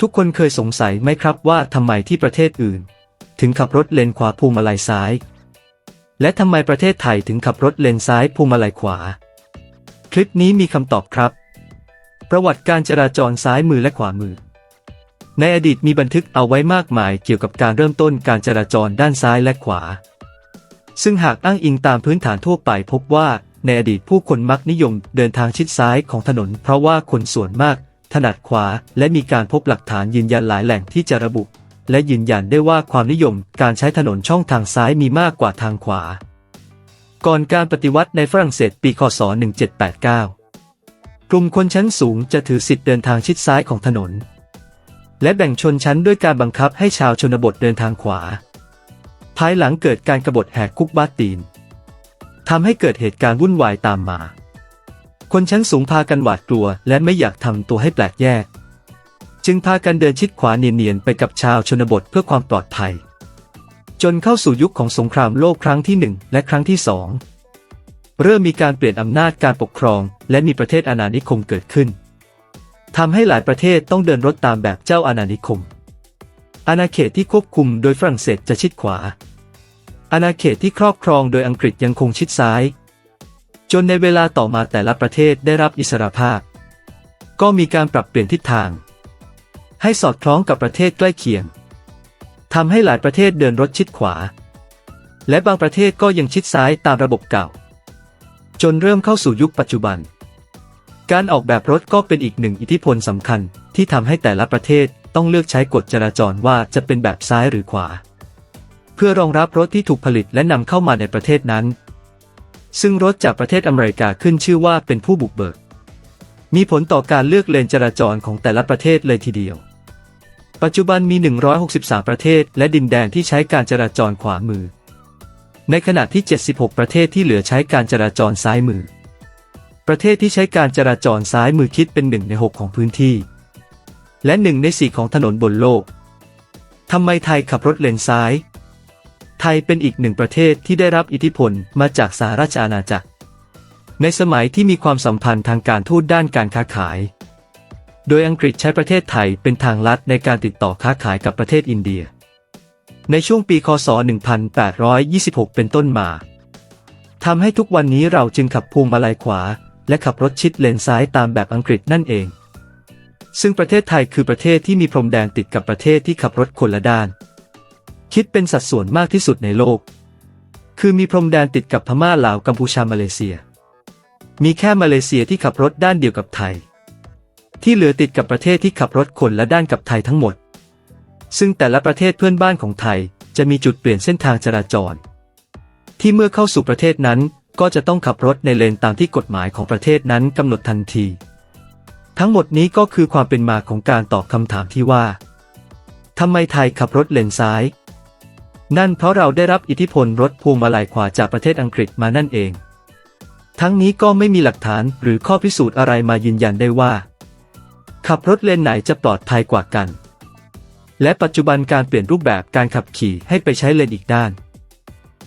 ทุกคนเคยสงสัยไหมครับว่าทำไมที่ประเทศอื่น ถึงขับรถเลนขวาพวงมาลัยซ้าย และทำไมประเทศไทยถึงขับรถเลนซ้ายพวงมาลัยขวา คลิปนี้มีคำตอบครับ ประวัติการจราจรซ้ายมือและขวามือ ในอดีตมีบันทึกเอาไว้มากมายเกี่ยวกับการเริ่มต้นการจราจรด้านซ้ายและขวา ซึ่งหากอ้างอิงตามพื้นฐานทั่วไปพบว่าในอดีตผู้คนมักนิยมเดินทางชิดซ้ายของถนน เพราะว่าคนส่วนมาก ถนัดขวา และมีการพบหลักฐานยืนยันหลายแหล่งที่จะระบุ และยืนยันได้ว่าความนิยมการใช้ถนนช่องทางซ้ายมีมากกว่าทางขวา ก่อนการปฏิวัติในฝรั่งเศสปีคศ 1789 กลุ่มคนชั้นสูงจะถือสิทธิเดินทางชิดซ้ายของถนน และแบ่งชนชั้นด้วยการบังคับให้ชาวชนบทเดินทางขวา ภายหลังเกิดการกบฏแหกคุกบาสตีนทำให้เกิดเหตุการณ์วุ่นวายตามมา คนชั้นสูงพากันหวาดกลัว และไม่อยากทำตัวให้แปลกแยก จึงพากันเดินชิดขวาเนียนๆไปกับชาวชนบทเพื่อความปลอดภัย จนเข้าสู่ยุคของสงครามโลกครั้งที่หนึ่งและครั้งที่สองเริ่มมีการเปลี่ยนอำนาจการปกครอง และมีประเทศอาณานิคมเกิดขึ้นทำให้หลายประเทศต้องเดินรถตามแบบเจ้าอาณานิคม อาณาเขตที่ควบคุมโดยฝรั่งเศสจะชิดขวา อาณาเขตที่ครอบครองโดยอังกฤษยังคงชิดซ้าย จนในเวลาต่อมาแต่ละประเทศได้รับอิสรภาพ ก็มีการปรับเปลี่ยนทิศทาง ให้สอดคล้องกับประเทศใกล้เคียงทำให้หลายประเทศเดินรถชิดขวา และบางประเทศก็ยังชิดซ้ายตามระบบเก่า จนเริ่มเข้าสู่ยุคปัจจุบัน การออกแบบรถก็เป็นอีกหนึ่งอิทธิพลสำคัญที่ทำให้แต่ละประเทศต้องเลือกใช้กฎจราจรว่าจะเป็นแบบซ้ายหรือขวา เพื่อรองรับรถที่ถูกผลิตและนำเข้ามาในประเทศนั้น ซึ่งรถจากประเทศอเมริกาขึ้นชื่อว่าเป็นผู้บุกเบิก มีผลต่อการเลือกเลนจราจรของแต่ละประเทศเลยทีเดียว ปัจจุบันมี 163 ประเทศ และดินแดนที่ใช้การจราจรขวามือ ในขณะที่ 76 ประเทศที่เหลือใช้การจราจรซ้ายมือ ประเทศที่ใช้การจราจรซ้ายมือคิดเป็นหนึ่งใน 6 ของพื้นที่ และหนึ่งในสี่ของถนนบนโลกทำไมไทยขับรถเลนซ้าย ยเป็นอีกหนึ่งประเทศที่ได้รับอิทธิพลมาจากสหราชอาณาจักร ในสมัยที่มีความสัมพันธ์ทางการทูตด้านการค้าขาย โดยอังกฤษใช้ประเทศไทยเป็นทางลัดในการติดต่อค้าขายกับประเทศอินเดีย ในช่วงปีคศ 1826 เป็นต้นมาทำให้ทุกวันนี้เราจึงขับพวงมาลัยขวา และขับรถชิดเลนซ้ายตามแบบอังกฤษนั่นเอง ซึ่งประเทศไทยคือประเทศที่มีพรมแดนติดกับประเทศที่ขับรถคนละด้าน คิดเป็นสัดส่วนมากที่สุดในโลก คือมีพรมแดนติดกับพม่าลาวกัมพูชามาเลเซีย มีแค่มาเลเซียที่ขับรถด้านเดียวกับไทย ที่เหลือติดกับประเทศที่ขับรถคนละด้านกับไทยทั้งหมด ซึ่งแต่ละประเทศเพื่อนบ้านของไทยจะมีจุดเปลี่ยนเส้นทางจราจร ที่เมื่อเข้าสู่ประเทศนั้นก็จะต้องขับรถในเลนตามที่กฎหมายของประเทศนั้นกำหนดทันที ทั้งหมดนี้ก็คือความเป็นมาของการตอบคำถามที่ว่าทำไมไทยขับรถเลนซ้าย นั่นเพราะเราได้รับอิทธิพลรถพวงมาลัยขวาจากประเทศอังกฤษมานั่นเอง ทั้งนี้ก็ไม่มีหลักฐานหรือข้อพิสูจน์อะไรมายืนยันได้ว่า ขับรถเลนไหนจะปลอดภัยกว่ากัน และปัจจุบันการเปลี่ยนรูปแบบการขับขี่ให้ไปใช้เลนอีกด้าน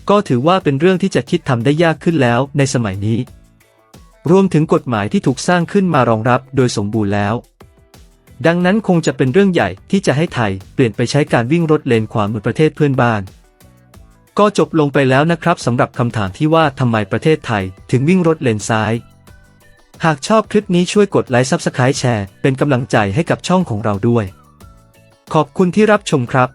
ก็ถือว่าเป็นเรื่องที่จะคิดทำได้ยากขึ้นแล้วในสมัยนี้ รวมถึงกฎหมายที่ถูกสร้างขึ้นมารองรับโดยสมบูรณ์แล้ว ดังนั้นคงจะเป็นเรื่องใหญ่ที่จะให้ไทยเปลี่ยนไปใช้การวิ่งรถเลนขวาเหมือนประเทศเพื่อนบ้าน ก็จบลงไปแล้วนะครับสำหรับคำถามที่ว่าทำไมประเทศไทยถึงวิ่งรถเลนซ้าย หากชอบคลิปนี้ช่วยกดไลค์ซับสไครต์แชร์เป็นกำลังใจให้กับช่องของเราด้วย ขอบคุณที่รับชมครับ